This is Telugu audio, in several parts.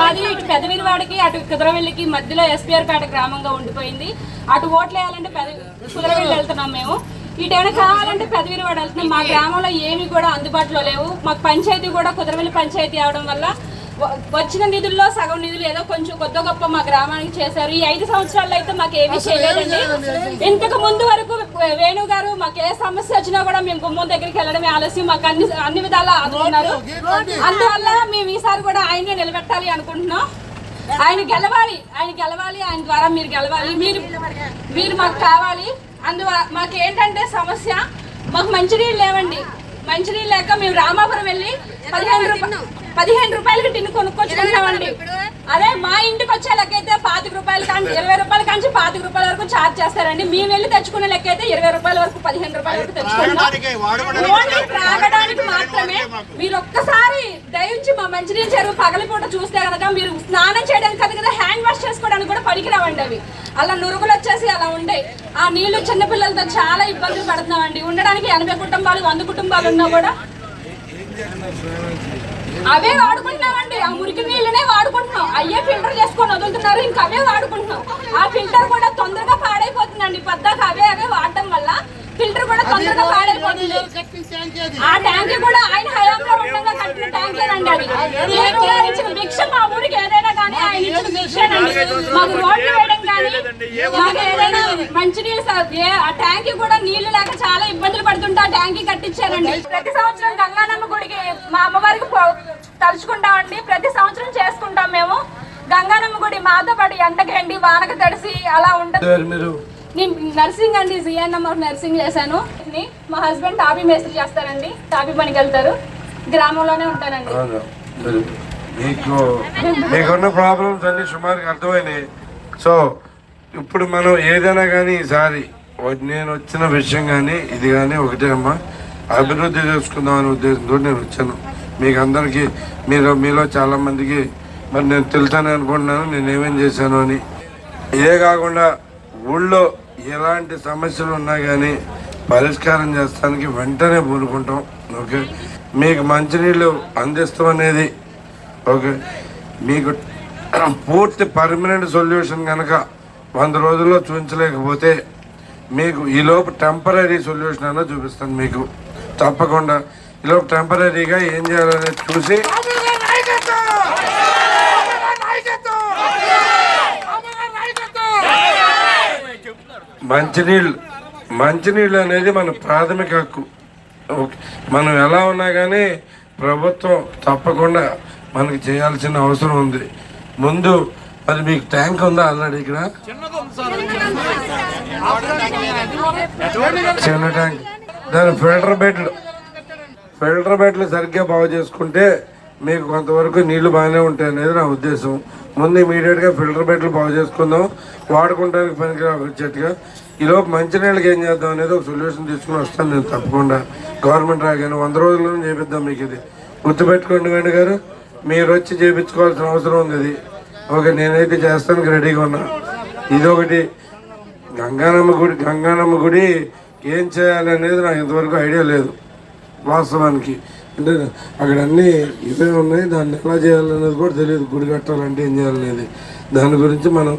మాది ఇటు పెదవిరివాడికి అటు కుదరవెల్లికి మధ్యలో ఎస్పీఆర్ పేట గ్రామంగా ఉండిపోయింది. అటు ఓట్లు వేయాలంటే పెద కుదరవెల్లి వెళ్తున్నాం మేము. ఇటు కావాలంటే పెదవిరివాడు వెళ్తున్నాం. మా గ్రామంలో ఏమీ కూడా అందుబాటులో లేవు. మాకు పంచాయతీ కూడా కుదరవెల్లి పంచాయతీ అవడం వల్ల వచ్చిన నిధుల్లో సగం నిధులు ఏదో కొంచెం కొద్ది గొప్ప మా గ్రామానికి చేశారు. ఈ ఐదు సంవత్సరాల్లో అయితే మాకు ఏమీ చేయలేదండి. ఇంతకు ముందు వరకు వేణు గారు మాకు ఏ సమస్య వచ్చినా కూడా మేము గుమ్మం దగ్గరికి వెళ్ళడమే ఆలస్యం. మాకు అన్ని అన్ని విధాలా ఆదుకున్నారు అందువల్ల మేము ఈసారి కూడా ఆయనే నిలబెట్టాలి అనుకుంటున్నాం. ఆయన గెలవాలి ఆయన గెలవాలి ఆయన ద్వారా మీరు గెలవాలి. మీరు మీరు మాకు కావాలి. అందువల్ల మాకు ఏంటంటే సమస్య మాకు మంచినీళ్ళు లేవండి. మంచినీళ్ళు లేక మేము రామాపురం వెళ్ళి పదిహేను రూపాయలు పదిహేను రూపాయలకి టిన్ను కొనుక్కొచ్చుకుంటామండి అదే మా ఇంటికి వచ్చే లెక్క అయితే పాతిక రూపాయలు కానీ ఇరవై రూపాయల కానీ పాతిక రూపాయల వరకు ఛార్జ్ చేస్తారండి. మేము వెళ్ళి తెచ్చుకునే లెక్క అయితే ఇరవై రూపాయల వరకు పదిహేను రూపాయల వరకు తెచ్చుకుంటాం ఓన్లీ త్రాగడానికి మాత్రమే మీరు ఒక్కసారి దయించి మా మంచినీళ్ళ చెరువు పగలిపూట చూస్తే కనుక మీరు స్నానం చేయడానికి కాదు కదా హ్యాండ్ వాష్ చేసుకోవడానికి కూడా పనికిరావండి అవి. అలా నురుగులు వచ్చేసి అలా ఉంటాయి ఆ నీళ్ళు చిన్నపిల్లలతో చాలా ఇబ్బందులు పడుతున్నామండి. ఉండడానికి ఎనభై కుటుంబాలు వంద కుటుంబాలు ఉన్నా కూడా అవే వాడుకుంటున్నామండి. ఆ మురికి నీళ్ళనే వాడుకుంటున్నాం. అయ్యే ఫిల్టర్ చేసుకొని వదులుతున్నారు. ఇంకా అవే వాడుకుంటున్నాం. ఆ ఫిల్టర్ కూడా తొందరగా పాడైపోతుందండి. పద్దాక అవే అవే వాడటం వల్ల ఫిల్టర్ కూడా తొందరగా పాడైపోతుంది. ఆ ట్యాంక్ కూడా ఆయన హయాంలో ఉండగా కట్టిన ట్యాంకేనండి అది. నేను గారు ఇచ్చిన భిక్ష మా ఊరికి ఏదైనా కానీ ఆయన ఇచ్చిన భిక్షేనండి మాకు రోడ్లు కానీ మాకు ఏదైనా మంచినీళ్ళు ట్యాంక్ కూడా నీళ్ళు లేక చాలా ఇబ్బందులు పడుతుంటే ఆ ట్యాంక్ కట్టించారండి. ప్రతి సంవత్సరం గంగానమ్మ గుడికి మా అమ్మవారికి తలుచుకుంటామండి. ప్రతి సంవత్సరం చేసుకుంటాం మేము. గంగానమ్మ గుడి మాతో పాటు ఎండకండి వానక తడిసి అలా ఉంటుంది. నేను నర్సింగ్ అండి జిఎన్ఎం నర్సింగ్ చేశాను. ని- మా హస్బెండ్ టాపీ మేస్త్రి చేస్తారండి. టాపీ పనికి వెళ్తారు. గ్రామంలోనే ఉంటానండి. మీకు మీకున్న ప్రాబ్లమ్స్ అన్ని సుమారుగా అర్థమైనాయి. సో ఇప్పుడు మనం ఏదైనా కానీ ఈసారి నేను వచ్చిన విషయం కానీ ఇది కానీ ఒకటే అమ్మా. అభివృద్ధి చేసుకుందాం అనే ఉద్దేశంతో నేను వచ్చాను. మీకు అందరికీ మీరు మీలో చాలామందికి మరి నేను తెలుసాను అనుకుంటున్నాను నేను చేశాను అని. ఇదే కాకుండా ఊళ్ళో ఎలాంటి సమస్యలు ఉన్నా కానీ పరిష్కారం చేస్తానికి వెంటనే పూనుకుంటాం. ఓకే? మీకు మంచినీళ్ళు అందిస్తాం అనేది ఓకే? మీకు పూర్తి పర్మనెంట్ సొల్యూషన్ కనుక వంద రోజుల్లో చూపించలేకపోతే మీకు ఈలోపు టెంపరీ సొల్యూషన్ అన్న చూపిస్తాను మీకు. తప్పకుండా ఈలోపు టెంపరీగా ఏం చేయాలనేది చూసి మంచినీళ్ళు మంచినీళ్ళు అనేది మన ప్రాథమిక హక్కు. ఓకే. మనం ఎలా ఉన్నా కానీ ప్రభుత్వం తప్పకుండా మనకి చేయాల్సిన అవసరం ఉంది. ముందు మరి మీకు ట్యాంక్ ఉందా అన్నాడు ఇక్కడ. చిన్న ట్యాంక్. దాని ఫిల్టర్ బెడ్లు. ఫిల్టర్ బెడ్లు సరిగ్గా బాగు చేసుకుంటే మీకు కొంతవరకు నీళ్ళు బాగానే ఉంటాయి అనేది నా ఉద్దేశం. ముందు ఇమీడియట్గా ఫిల్టర్ బెడ్లు బాగు చేసుకుందాం. వాడుకుంటానికి పనికి వచ్చేట్టుగా. ఈలోపు మంచినీళ్ళకి ఏం చేద్దాం అనేది ఒక సొల్యూషన్ తీసుకుని వస్తాను నేను తప్పకుండా. గవర్నమెంట్ రాగానే వంద రోజుల్లోనే చేపిద్దాం మీకు ఇది. గుర్తుపెట్టుకోండి వేణు గారు. మీరు వచ్చి చేయించుకోవాల్సిన అవసరం ఉంది ఇది ఓకే నేనైతే చేస్తానికి రెడీగా ఉన్నా. ఇదొకటి గంగానమ్మ గుడి గంగానమ్మ గుడి ఏం చేయాలి అనేది నాకు ఇంతవరకు ఐడియా లేదు వాస్తవానికి. అంటే అక్కడ అన్నీ ఇవే ఉన్నాయి దాన్ని ఎలా చేయాలనేది కూడా తెలియదు గుడి కట్టాలంటే ఏం చేయాలనేది. దాని గురించి మనం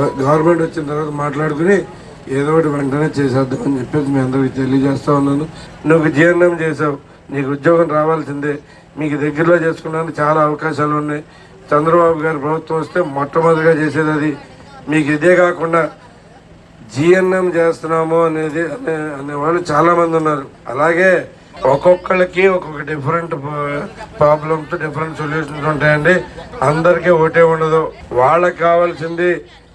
గ- గవర్నమెంట్ వచ్చిన తర్వాత మాట్లాడుకుని ఏదో ఒకటి వెంటనే చేసేద్దాం అని చెప్పేసి మీ అందరికీ తెలియజేస్తా ఉన్నాను. నువ్వు జీర్ణం చేసావు నీకు ఉద్యోగం రావాల్సిందే మీకు దగ్గరలో చేసుకోవడానికి చాలా అవకాశాలు ఉన్నాయి. చంద్రబాబు గారి ప్రభుత్వం వస్తే మొట్టమొదటిగా చేసేది అది. మీకు ఇదే కాకుండా జిఎన్ఎం చేస్తున్నాము అనేది అనే అనేవాళ్ళు చాలామంది ఉన్నారు. అలాగే ఒక్కొక్కళ్ళకి ఒక్కొక్క డిఫరెంట్ ప్రాబ్లమ్స్ డిఫరెంట్ సొల్యూషన్స్ ఉంటాయండి. అందరికీ ఒకటే ఉండదు. వాళ్ళకి కావాల్సింది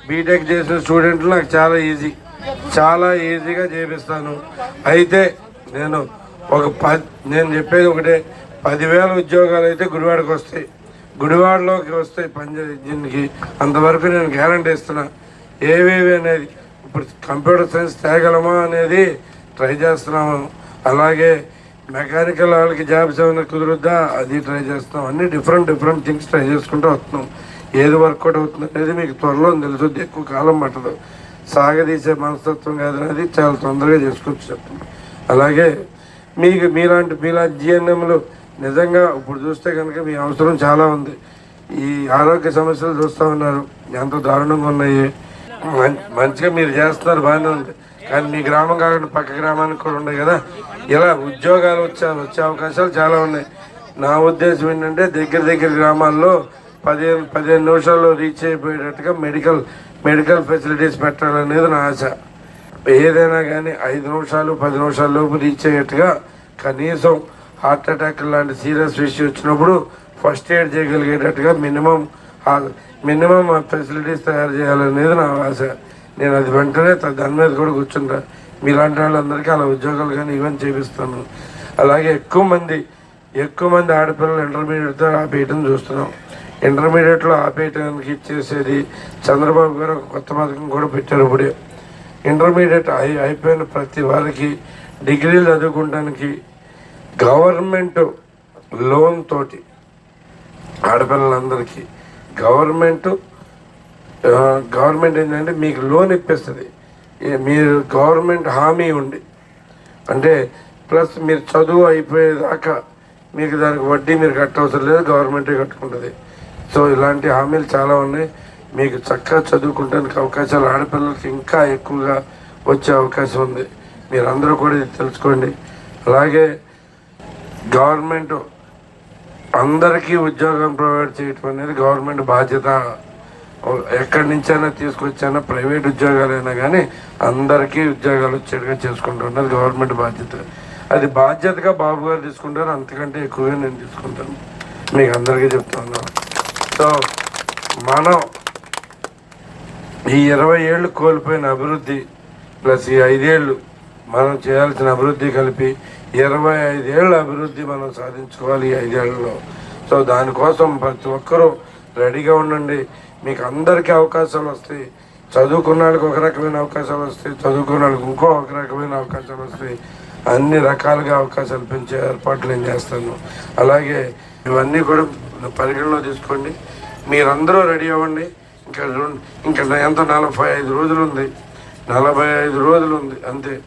బీటెక్ చేసిన స్టూడెంట్లు నాకు చాలా ఈజీ చాలా ఈజీగా చేపిస్తాను. అయితే నేను ఒక నేను చెప్పేది ఒకటే. పదివేల ఉద్యోగాలు అయితే గుడివాడకి వస్తాయి. గుడివాడలోకి వస్తాయి పంచాయతీకి అంతవరకు నేను గ్యారంటీ ఇస్తున్నా. ఏవేవి అనేది ఇప్పుడు కంప్యూటర్ సైన్స్ తేగలమా అనేది ట్రై చేస్తున్నాము అలాగే మెకానికల్ వాళ్ళకి జాబ్స్ ఏమైనా కుదురుద్దా అది ట్రై చేస్తున్నాం. అన్ని డిఫరెంట్ డిఫరెంట్ థింగ్స్ ట్రై చేసుకుంటూ వస్తున్నాం. ఏది వర్కౌట్ అవుతుంది అనేది మీకు త్వరలో తెలుసుద్ది. ఎక్కువ కాలం పట్టదు. సాగదీసే మనస్తత్వం కాదు అనేది చాలా తొందరగా చేసుకోవచ్చు చెప్తుంది అలాగే మీకు మీలాంటి మీలాంటి జిఎన్ఎంలు నిజంగా ఇప్పుడు చూస్తే కనుక మీ అవసరం చాలా ఉంది. ఈ ఆరోగ్య సమస్యలు చూస్తూ ఉన్నారు. ఎంత దారుణంగా ఉన్నాయి. మంచిగా మీరు చేస్తున్నారు బాగానే ఉంది. కానీ మీ గ్రామం కాకుండా పక్క గ్రామానికి కూడా ఉన్నాయి కదా. ఇలా ఉద్యోగాలు వచ్చే వచ్చే అవకాశాలు చాలా ఉన్నాయి. నా ఉద్దేశం ఏంటంటే దగ్గర దగ్గర గ్రామాల్లో పదిహేను పదిహేను నిమిషాల్లో రీచ్ అయిపోయేటట్టుగా మెడికల్ మెడికల్ ఫెసిలిటీస్ పెట్టాలనేది నా ఆశ. ఏదైనా కానీ ఐదు నిమిషాలు పది నిమిషాల లోపు రీచ్ అయ్యేట్టుగా కనీసం హార్ట్ అటాక్ లాంటి సీరియస్ ఇష్యూ వచ్చినప్పుడు ఫస్ట్ ఎయిడ్ చేయగలిగేటట్టుగా మినిమం మినిమం ఫెసిలిటీస్ తయారు చేయాలనేది నా ఆశ. నేను అది వెంటనే దాని మీద కూడా కూర్చుంటా. మీలాంటి వాళ్ళందరికీ అలా ఉద్యోగాలు కానీ ఈవెంట్ చేపిస్తాను. అలాగే ఎక్కువ మంది ఎక్కువ మంది ఆడపిల్లలు ఇంటర్మీడియట్తో ఆపేయటం చూస్తున్నాం. ఇంటర్మీడియట్లో ఆపేయటానికి ఇచ్చేసేది చంద్రబాబు గారు ఒక కొత్త పథకం కూడా పెట్టారు ఇప్పుడే. ఇంటర్మీడియట్ అయి అయిపోయిన ప్రతి వారికి డిగ్రీలు చదువుకోవడానికి గవర్నమెంట్ లోన్ తోటి ఆడపిల్లలందరికీ గవర్నమెంట్ గవర్నమెంట్ ఏంటంటే మీకు లోన్ ఇప్పిస్తుంది. మీరు గవర్నమెంట్ హామీ ఉండి అంటే ప్లస్ మీరు చదువు అయిపోయేదాకా మీకు దానికి వడ్డీ మీరు కట్టవసరం లేదు గవర్నమెంటే కట్టుకుంటుంది. సో ఇలాంటి హామీలు చాలా ఉన్నాయి. మీకు చక్కగా చదువుకుంటానికి అవకాశాలు ఆడపిల్లలకి ఇంకా ఎక్కువగా వచ్చే అవకాశం ఉంది. మీరందరూ కూడా ఇది తెలుసుకోండి. అలాగే గవర్నమెంట్ అందరికీ ఉద్యోగం ప్రొవైడ్ చేయటం అనేది గవర్నమెంట్ బాధ్యత. ఎక్కడి నుంచైనా తీసుకొచ్చైనా ప్రైవేట్ ఉద్యోగాలైనా కానీ అందరికీ ఉద్యోగాలు వచ్చేట్టుగా చేసుకుంటున్నది గవర్నమెంట్ బాధ్యత. అది బాధ్యతగా బాబు గారు తీసుకుంటారు అంతకంటే ఎక్కువగా నేను తీసుకుంటాను. మీకు అందరికీ చెప్తాను సో మనం ఈ ఇరవై ఏళ్ళు కోల్పోయిన అభివృద్ధి ప్లస్ ఈ ఐదేళ్ళు మనం చేయాల్సిన అభివృద్ధి కలిపి ఇరవై ఐదేళ్ళ అభివృద్ధి మనం సాధించుకోవాలి ఈ ఐదేళ్ళలో. సో దానికోసం ప్రతి ఒక్కరూ రెడీగా ఉండండి. మీకు అందరికీ అవకాశాలు వస్తాయి. చదువుకున్న వాళ్ళకి ఒక రకమైన అవకాశాలు వస్తాయి. చదువుకున్న వాళ్ళకి ఇంకో ఒక రకమైన అవకాశాలు వస్తాయి. అన్ని రకాలుగా అవకాశాలు పెంచే ఏర్పాట్లు నేను చేస్తాను. అలాగే ఇవన్నీ కూడా పరిగణలో తీసుకోండి. మీరందరూ రెడీ అవ్వండి. ఇంకా ఇంకా ఎంత నలభై ఐదు రోజులు ఉంది. నలభై ఐదు రోజులు ఉంది. అంతే.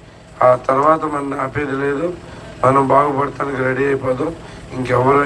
ఆ తర్వాత మనం ఆపేది లేదు. మనం బాగుపడటానికి రెడీ అయిపోదాం. ఇంకెవరు